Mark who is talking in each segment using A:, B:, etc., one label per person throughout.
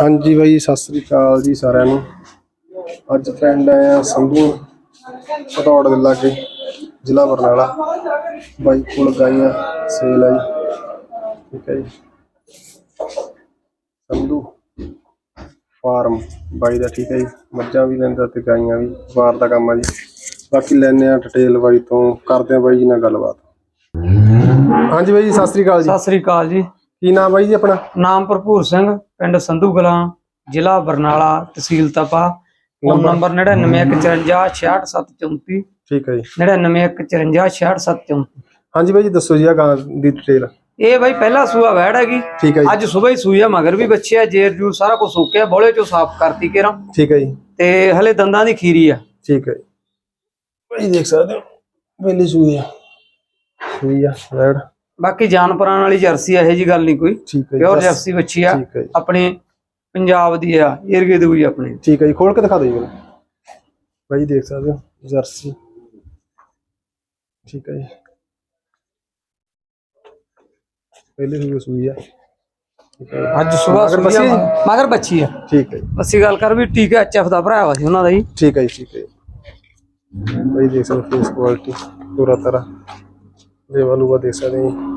A: ਹਾਂਜੀ ਬਾਈ, ਸਤਿ ਸ੍ਰੀ ਅਕਾਲ ਜੀ ਸਾਰਿਆਂ ਨੂੰ। ਅੱਜ ਪਿੰਡ ਆਏ ਆ ਸੰਧੂ ਪਟੌੜ ਦੇ ਲਾਗੇ, ਜ਼ਿਲ੍ਹਾ ਬਰਨਾਲਾ। ਬਾਈ ਕੋਲ ਗਾਈਆਂ ਸੇਲ ਆ ਜੀ। ਠੀਕ ਹੈ ਜੀ। ਸੰਧੂ ਫਾਰਮ ਬਾਈ ਦਾ ਠੀਕ ਹੈ ਜੀ। ਮੱਝਾਂ ਵੀ ਲੈਂਦਾ ਤੇ ਗਾਈਆਂ ਵੀ, ਵਾਰ ਦਾ ਕੰਮ ਆ ਜੀ। ਬਾਕੀ ਲੈਣੇ ਆ ਡਿਟੇਲ ਬਾਈ ਤੋਂ, ਕਰਦੇ ਆ ਬਾਈ ਜੀ ਨਾਲ ਗੱਲਬਾਤ। ਹਾਂਜੀ ਬਾਈ ਜੀ ਸਤਿ ਸ੍ਰੀ ਅਕਾਲ ਜੀ।
B: ਸਤਿ ਸ੍ਰੀ ਅਕਾਲ ਜੀ।
A: ਕੀ ਨਾਮ ਬਾਈ ਜੀ ਆਪਣਾ?
B: ਨਾਮ ਭਰਪੂਰ ਸਿੰਘ ਪਿੰਡ ਸੰਧੂ ਕਲਾਂ ਜ਼ਿਲ੍ਹਾ ਬਰਨਾਲਾ ਤਹਿਸੀਲ ਤਪਾ। Phone number? 9915566734
A: ਠੀਕ ਹੈ ਜੀ।
B: 9915566734
A: ਹਾਂਜੀ ਬਾਈ ਜੀ ਦੱਸੋ ਜੀ ਆ ਗਾਂ ਦੀ ਡਿਟੇਲ
B: ਇਹ ਬਾਈ ਪਹਿਲਾ ਸੂਆ ਵੈੜ ਹੈਗੀ।
A: ਠੀਕ ਹੈ ਜੀ।
B: ਅੱਜ ਸਵੇਰ ਹੀ ਸੂਈ ਆ ਮਗਰ ਵੀ ਬੱਚੇ ਆ ਜੇਰ ਜੂ ਸਾਰਾ ਕੁਝ ਸੁੱਕਿਆ ਬੋਲੇ ਚੋਂ ਸਾਫ਼ ਕਰਤੀ ਕੇਰਾ।
A: ਠੀਕ ਹੈ ਜੀ।
B: ਤੇ ਹਲੇ ਦੰਦਾਂ ਦੀ ਖੀਰੀ ਆ।
A: ਠੀਕ ਹੈ ਜੀ। ਭਾਈ ਦੇਖ ਸਕਦੇ ਹੋ ਪਹਿਲੀ ਸੂਈ ਆ। ਸੂਈ ਆ ਰੈਡ
B: ਬਾਕੀ ਜਾਨਪੁਰਾਂ ਵਾਲੀ ਜਰਸੀ ਇਹ ਜੀ ਗੱਲ ਨਹੀਂ ਕੋਈ।
A: ਠੀਕ ਹੈ
B: ਪਿਓਰ। ਜਰਸੀ। ਬੱਚੀ ਆ
A: ਠੀਕ ਹੈ ਜੀ।
B: ਆਪਣੇ ਪੰਜਾਬ ਦੀ ਆ ਏਰਗੇ ਦੀ ਹੋਈ ਆਪਣੇ।
A: ਠੀਕ ਹੈ ਜੀ ਖੋਲ ਕੇ ਦਿਖਾ ਦਿਓ ਜੀ ਮੈਨੂੰ। ਭਾਈ ਦੇਖ ਸਕਦੇ ਹੋ ਜਰਸੀ। ਠੀਕ ਹੈ ਜੀ। ਪਹਿਲੀ ਸੂਈ ਸੂਈ ਆ। ਠੀਕ ਹੈ ਜੀ।
B: ਅੱਜ ਸਵੇਰ
A: ਮਗਰ ਬੱਚੀ ਆ। ਜੀ?
B: ਮਗਰ ਬੱਚੀ ਆ।
A: ਠੀਕ ਹੈ ਜੀ।
B: ਅਸੀਂ ਗੱਲ ਕਰ ਵੀ ਟੀਕਾ ਐਚਐਫ ਦਾ ਭਰਾ ਵਾ ਸੀ ਉਹਨਾਂ ਦਾ ਜੀ।
A: ਠੀਕ ਹੈ ਜੀ ਠੀਕ ਹੈ ਜੀ। ਭਾਈ ਦੇਖ ਸਕਦੇ ਫੇਸ ਕੁਆਲਿਟੀ ਪੂਰਾ ਤਰ੍ਹਾਂ। ਲੇਵਲ ਉਹ ਦੇਖ ਸਕਦੇ ਜੀ।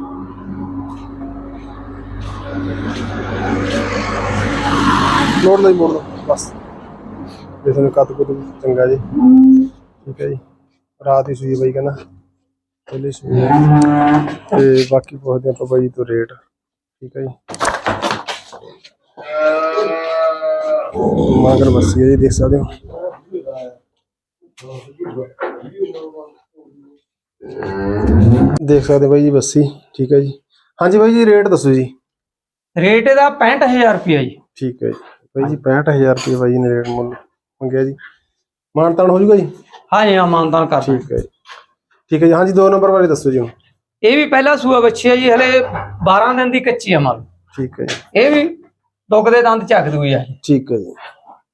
A: ਮੋੜ ਲਈ ਮੋੜ ਲਓ ਬਸ। ਜਿਸ ਨੂੰ ਕੱਦ ਕੁੱਦ ਚੰਗਾ ਜੀ। ਠੀਕ ਹੈ ਜੀ। ਰਾਤ ਹੀ ਸੂਈ ਬਾਈ ਕਹਿੰਦਾ। ਪਹਿਲੇ ਸੂਈ ਹੈ। ਤੇ ਬਾਕੀ ਪੁੱਛਦੇ ਆਪਾਂ ਬਾਈ ਤੋਂ ਰੇਟ। ਠੀਕ ਹੈ ਜੀ। ਮਗਰ ਬੱਸੀ ਹੈ ਜੀ, ਦੇਖ ਸਕਦੇ ਹੋ। ਦੇਖ ਸਕਦੇ ਹੋ ਬਾਈ ਜੀ ਬੱਸੀ। ਠੀਕ ਹੈ ਜੀ। ਹਾਂਜੀ ਬਾਈ ਜੀ, ਰੇਟ ਦੱਸੋ ਜੀ।
B: ਰੇਟ ਇਹਦਾ 65000 ਰੁਪਿਆ ਜੀ।
A: ਠੀਕ ਹੈ ਜੀ। ਬਾਈ ਜੀ 65000 ਰੁਪਏ ਬਾਈ ਜੀ ਨੇ ਰੇਟ ਮੁੱਲ ਮੰਗਿਆ ਜੀ। ਮਾਨਤਾਨ ਹੋ ਜੂਗਾ ਜੀ?
B: ਹਾਂ ਜੀ ਮਾਨਦਾਨ ਕਰ
A: ਠੀਕ ਹੈ ਜੀ। ਠੀਕ ਹੈ ਜੀ ਹਾਂਜੀ ਦੋ ਨੰਬਰ ਬਾਰੇ ਦੱਸੋ ਜੀ
B: ਇਹ ਵੀ ਪਹਿਲਾ ਸੂਆ ਬੱਚੀ ਹੈ ਜੀ ਹਲੇ 12 ਦਿਨ ਦੀ ਕੱਚੀ ਆ ਮਾਲ।
A: ਠੀਕ ਹੈ ਜੀ।
B: ਇਹ ਵੀ ਦੁੱਖ ਦੇ ਦੰਦ ਚੱਕ ਦੂਈ ਆ
A: ਠੀਕ ਹੈ ਜੀ।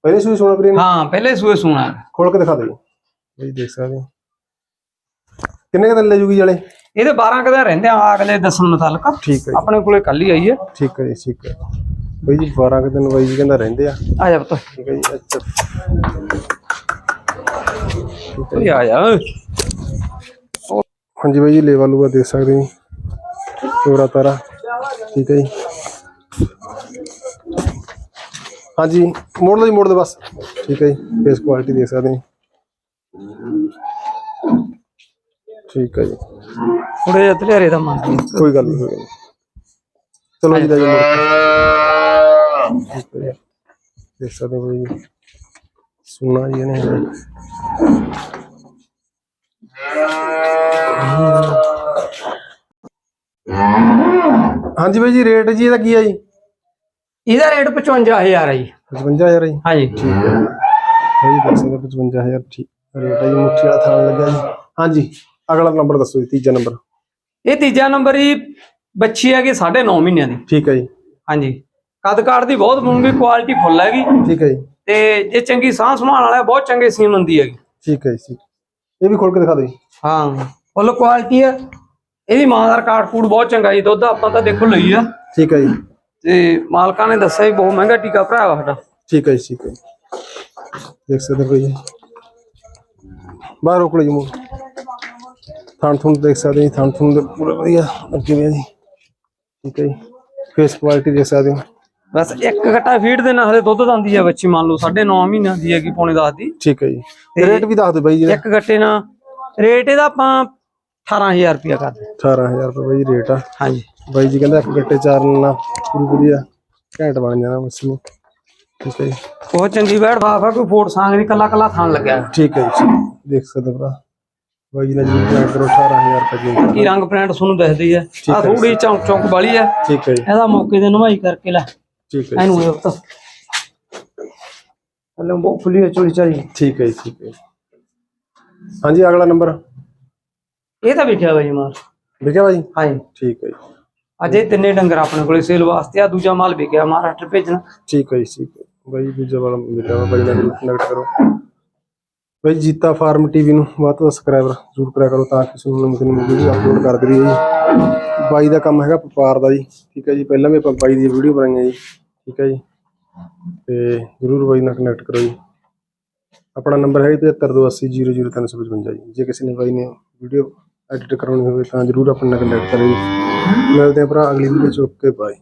A: ਪਹਿਲੇ ਸੂਈ ਸੋਨਾ ਪ੍ਰੀਮ
B: ਹਾਂ ਪਹਿਲੇ ਸੂਏ ਸੂਣਾ।
A: ਖੋਲ ਕੇ ਦਿਖਾ ਦਿਓ। ਜੀ ਦੇਖ ਸਕਦੇ ਹੋ। ਕਿੰਨੇ ਕੁ ਦਿਨ ਲੈ ਜੂਗੀ ਵਾਲੇ
B: ਇਹਦੇ 12 ਕਦੇ ਰਹਿੰਦੇ ਆ ਅਗਲੇ ਦੱਸਣ ਮੁਤਾਲਕ।
A: ਠੀਕ ਹੈ ਜੀ।
B: ਆਪਣੇ ਕੋਲੇ ਕੱਲ ਹੀ ਆਈ ਹੈ।
A: ਠੀਕ ਹੈ ਜੀ ਠੀਕ ਹੈ। ਬਾਈ ਜੀ 12 ਕੁ ਦਿਨ ਬਾਈ ਜੀ ਕਹਿੰਦਾ ਰਹਿੰਦੇ ਆ।
B: ਆ ਜਾ ਪੁੱਤ।
A: ਠੀਕ ਹੈ ਜੀ ਅੱਛਾ।
B: ਓਏ ਆ ਜਾ।
A: ਹਾਂਜੀ ਬਾਈ ਜੀ ਲੇਵਲ ਲੂਆ ਦੇਖ ਸਕਦੇ ਜੀ। ਤੋਰਾ ਤਾਰਾ। ਠੀਕ ਹੈ ਜੀ। ਹਾਂਜੀ ਮੋੜ ਲਓ ਜੀ ਮੋੜ ਲਓ ਬਸ। ਠੀਕ ਹੈ ਜੀ ਫੇਸ ਕੁਆਲਿਟੀ ਦੇਖ ਸਕਦੇ ਜੀ। ਠੀਕ ਹੈ ਜੀ।
B: ਥੋੜੇ ਜਿਹਾ ਧਲਿਆਰੇ ਦਾ ਮੰਨ
A: ਕੋਈ ਗੱਲ ਨਹੀਂ ਨੀ। ਚਲੋ ਜੀ ਹੈ ਜੀ ਦੇਖ ਸਕਦੇ ਹੋ ਜੀ। ਸੁਣਾ ਜੀ ਇਹਨੇ। ਹਾਂਜੀ ਬਾਈ ਜੀ ਰੇਟ ਜੀ ਇਹਦਾ ਕੀ ਆ ਜੀ?
B: ਇਹਦਾ ਰੇਟ 55000 ਹੈ ਜੀ।
A: 55000 ਜੀ?
B: ਹਾਂ ਜੀ।
A: ਠੀਕ ਹੈ ਜੀ ਦੇਖ ਸਕਦੇ ਹੋ 55000 ਠੀਕ। ਰੇਟ ਹੈ ਜੀ ਮੁੱਠੀ ਵਾਲਾ ਥਾਣ ਲੱਗਾ ਜੀ। ਹਾਂਜੀ। ਅਗਲਾ ਨੰਬਰ ਦੱਸੋ ਜੀ ਤੀਜਾ ਨੰਬਰ।
B: ਇਹ ਤੀਜਾ ਨੰਬਰ ਹੀ ਬੱਚੀ ਹੈਗੀ 9.5 ਮਹੀਨਿਆਂ ਦੀ।
A: ਠੀਕ ਹੈ ਜੀ।
B: ਹਾਂਜੀ। ਕੱਦ ਕਾਠ ਦੀ ਬਹੁਤ ਮੂੰਗੀ ਕੁਆਲਿਟੀ ਫੁੱਲ ਹੈਗੀ।
A: ਠੀਕ ਹੈ ਜੀ।
B: ਤੇ ਜੇ ਚੰਗੀ ਸਾਹ ਸੰਭਾਲ ਵਾਲਾ ਬਹੁਤ ਚੰਗੇ ਸੀਮਨ ਦੀ ਹੈਗੀ।
A: ਠੀਕ ਹੈ ਜੀ ਇਹ ਵੀ ਖੋਲ ਕੇ ਦਿਖਾ ਜੀ।
B: ਹਾਂ ਫੁੱਲ ਕੁਆਲਿਟੀ ਹੈ। ਇਹਦੀ ਮਾਂ ਦਾ ਰਿਕਾਰਡ ਫੂਡ ਬਹੁਤ ਚੰਗਾ ਜੀ ਦੁੱਧ ਆਪਾਂ ਤਾਂ ਦੇਖੋ ਲਈ ਆ।
A: ਠੀਕ ਹੈ ਜੀ।
B: ਤੇ ਮਾਲਕਾਂ ਨੇ ਦੱਸਿਆ ਵੀ ਬਹੁਤ ਮਹਿੰਗਾ ਟੀਕਾ ਭਰਾ ਵਾ ਸਾਡਾ।
A: ਠੀਕ ਹੈ ਜੀ ਠੀਕ ਹੈ। ਜੀ। ਦੇਖ ਸਕਦੇ ਹੋ ਜੀ। ਬਾਹਰ ਰੋਕ ਜੀ ਮੂੰਹ। ਥਾਣ ਥੁਣ ਦੇਖ ਸਕਦੇ ਜੀ ਥਾਣ ਥੁਣ ਦੇ ਪੂਰੇ ਵਧੀਆ ਹੋਏ ਆ ਜੀ। ਠੀਕ ਹੈ ਜੀ ਫੇਸ ਕੁਆਲਿਟੀ ਦੇਖ ਸਕਦੇ ਹੋ।
B: ਬਸ ਇੱਕ ਘਟਾ ਫੀਡ ਦੇ ਨਾਲ ਹਲੇ ਦੁੱਧ ਦੰਦੀ ਆ ਬੱਚੀ ਮੰਨ ਲਓ 9.5 ਮਹੀਨਿਆਂ ਦੀ ਹੈਗੀ ਪੌਣੇ 10 ਦੀ।
A: ਠੀਕ ਹੈ ਜੀ ਰੇਟ ਵੀ ਦੱਸ ਦਿਓ ਬਾਈ ਜੀ।
B: ਇੱਕ ਗੱਟੇ ਨਾਲ ਰੇਟ ਇਹਦਾ ਆਪਾਂ 18000 ਰੁਪਇਆ ਕਰਦੇ
A: 18000 ਰੁਪਏ ਬਾਈ ਰੇਟ ਆ।
B: ਹਾਂਜੀ।
A: ਬਾਈ ਜੀ ਕਹਿੰਦਾ ਇੱਕ ਗੱਟੇ ਚਾਰ ਨਾਲ ਪੂਰੀ ਵਧੀਆ ਘੈਂਟ ਬਣ ਜਾਣਾ ਬਸ ਨੂੰ। ਠੀਕ ਹੈ ਜੀ।
B: ਬਹੁਤ ਚੰਗੀ ਬੈਠ ਆ ਕੋਈ ਫੋਟ ਸਾਂਗ ਨਹੀਂ ਕੱਲਾ ਕੱਲਾ ਥਾਣ ਲੱਗਿਆ।
A: ਠੀਕ ਹੈ ਜੀ ਦੇਖ ਸਕਦੇ ਹੋ ਭਰਾ। ਬਾਈ ਜੀ ਨੇ ਜੀ ਕਰੋ 18000 ਰੁਪਏ ਜੀ
B: ਕੀ ਰੰਗ ਪ੍ਰਿੰਟ ਤੁਹਾਨੂੰ ਦੱਸਦੀ ਹੈ ਆ ਥੋੜੀ ਚੌਂਕ ਚੌਂਕ ਵਾਲੀ ਹੈ
A: ਠੀਕ ਹੈ ਜੀ।
B: ਇਹਦਾ ਮੌਕੇ ਤੇ ਨਵਾਈ ਕਰਕੇ ਲੈ।
A: ਠੀਕ ਹੈ ਜੀ।
B: ਇਹਨੂੰ ਇਹ ਤਾਂ ਹਲੇ ਬਹੁਤ ਫੁੱਲੀ ਹੈ ਚੋਰੀ ਚਾਰੀ
A: ਠੀਕ ਹੈ ਜੀ ਠੀਕ ਹੈ ਜੀ। ਹਾਂਜੀ ਅਗਲਾ ਨੰਬਰ।
B: ਇਹ ਤਾਂ ਵਿਕਿਆ ਬਾਈ ਮਾਲ।
A: ਵਿਕਿਆ ਬਾਈ
B: ਹਾਂਜੀ।
A: ਠੀਕ ਹੈ ਜੀ।
B: ਅਜੇ ਤਿੰਨੇ ਡੰਗਰ ਆਪਣੇ ਕੋਲੇ ਸੇਲ ਵਾਸਤੇ ਆ ਦੂਜਾ ਮਾਲ ਵਿਕਿਆ ਮਹਾਰਾਸ਼ਟਰ ਭੇਜਣਾ।
A: ਠੀਕ ਹੈ ਜੀ ਠੀਕ ਹੈ। ਬਾਈ ਦੂਜਾ ਵਾਲਾ ਵਿਕਿਆ ਵਾ ਬਾਈ ਨਾਲ ਕਰੋ। ਬਈ ਜੀਤਾ ਫਾਰਮ ਟੀਵੀ ਨੂੰ ਬਹੁਤ ਬਹੁਤ ਸਬਸਕ੍ਰਾਈਬਰ ਜ਼ਰੂਰ ਕਰਿਆ ਕਰੋ ਤਾਂ ਕਿ ਤੁਹਾਨੂੰ ਨਵੀਂ ਨਵੀਂ ਵੀਡੀਓ ਅਪਲੋਡ ਕਰ ਰਹੀਏ ਜੀ। ਬਾਈ ਦਾ ਕੰਮ ਹੈਗਾ ਵਪਾਰ ਦਾ ਜੀ, ਠੀਕ ਹੈ ਜੀ। ਪਹਿਲਾਂ ਵੀ ਆਪਾਂ ਬਾਈ ਦੀ ਵੀਡੀਓ ਬਣਾਈਆਂ ਜੀ, ਠੀਕ ਹੈ ਜੀ। ਤੇ ਜ਼ਰੂਰ ਬਾਈ ਨਾਲ ਕਨੈਕਟ ਕਰੋ ਜੀ। ਆਪਣਾ ਨੰਬਰ ਹੈ 7528000355 ਜੀ। ਜੇ ਕਿਸੇ ਨੇ ਬਾਈ ਨੇ ਵੀਡੀਓ ਐਡਿਟ ਕਰਾਉਣੀ ਹੋਵੇ ਤਾਂ ਜ਼ਰੂਰ ਆਪਣਾ ਨਾਲ ਕਨੈਕਟ ਕਰੋ ਜੀ। ਮਿਲਦੇ ਆ ਭਰਾ ਅਗਲੀ ਵੀਡੀਓ ਚ। ਓਕੇ ਬਾਈ